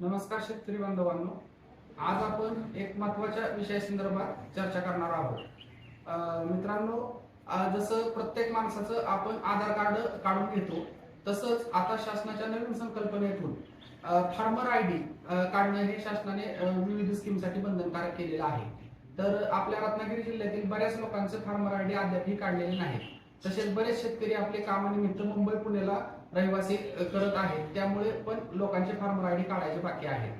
नमस्कार शेतकरी बांधवांनो. आज आपण एक महत्त्वाच्या विषयासंदर्भात चर्चा करणार आहोत. मित्रांनो जसं प्रत्येक माणसाचं आपण आधार कार्ड काढून घेतो तसंच आता शासनाच्या नवीन संकल्पनेतून फार्मर आय डी काढणं हे शासनाने विविध स्कीमसाठी बंधनकारक केलेलं आहे. तर आपल्या रत्नागिरी जिल्ह्यातील बऱ्याच लोकांचं फार्मर आय डी अद्यापही काढलेले नाही. तसेच बरेच शेतकरी आपले कामानिमित्त मुंबई पुण्याला रहिवासी करत आहेत. त्यामुळे पण लोकांचे फार्मर आय डी काढायचे बाकी आहे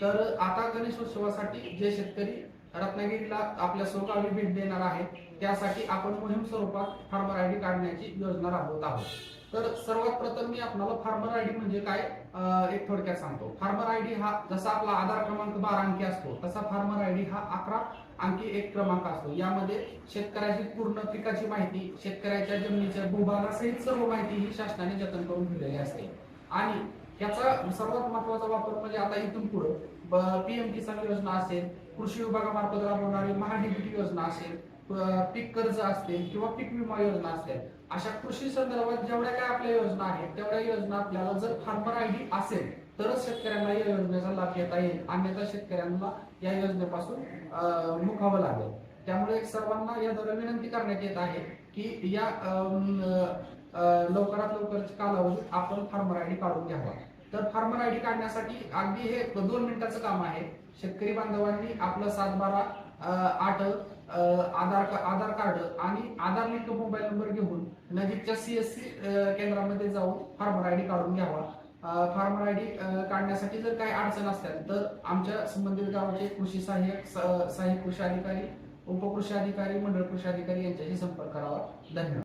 तर आता गणेशोत्सवासाठी जे शेतकरी रत्नागिरीला आपल्या स्वगावी भेट देणार आहेत त्यासाठी आपण मोहीम स्वरूपात फार्मर आय डी काढण्याची योजना राबवत आहोत. तर सर्वात प्रथम मी आपल्याला फार्मर आय डी म्हणजे काय एक थोडक्यात सांगतो. फार्मर आयडी हा जसा आपला आधार क्रमांक बारा अंकी असतो तसा फार्मर आयडी हा अकरा अंकी एक क्रमांक असतो. यामध्ये शेतकऱ्याची पूर्ण पिकाची माहिती शेतकऱ्याच्या जमिनीच्या भूभागासहित सर्व माहिती ही शासनाने जतन करून ठेवलेली असते. आणि याचा सर्वात महत्त्वाचा वापर म्हणजे आता इथून पुढे पीएम किसान योजना असेल कृषी विभागामार्फत राबवणारी महाडीबीटी योजना असेल पीक कर्ज असतील किंवा पीक विमा योजना असतील अशा कृषी संदर्भात जेवढ्या काय आपल्या योजना आहेत तेवढ्या योजना आपल्याला जर फार्मर आय डी असेल तरच शेतकऱ्यांना या योजनेचा लाभ घेता येईल. अन्यथा शेतकऱ्यांना या योजनेपासून मुखावं लागेल. त्यामुळे सर्वांना याद्वारे विनंती करण्यात येत आहे की या लवकरात लवकर कालावधीत आपण फार्मर आय डी काढून घ्यावा. तर फार्मर आय डी काढण्यासाठी अगदी हे दोन मिनिटाचं काम आहे. शेतकरी बांधवांनी आपलं सात बारा आठ आधार का- आधार कार्ड आणि आधार लिंक मोबाईल नंबर घेऊन नजीकच्या सीएससी केंद्रामध्ये जाऊन फार्मर आय डी काढून घ्यावा. फार्मर आय डी काढण्यासाठी जर काही अडचण असतील तर आमच्या संबंधित गावाचे कृषी सहाय्यक स- सहाय्यक कृषी अधिकारी उपकृषी अधिकारी मंडळ कृषी अधिकारी यांच्याशी संपर्क करावा. धन्यवाद.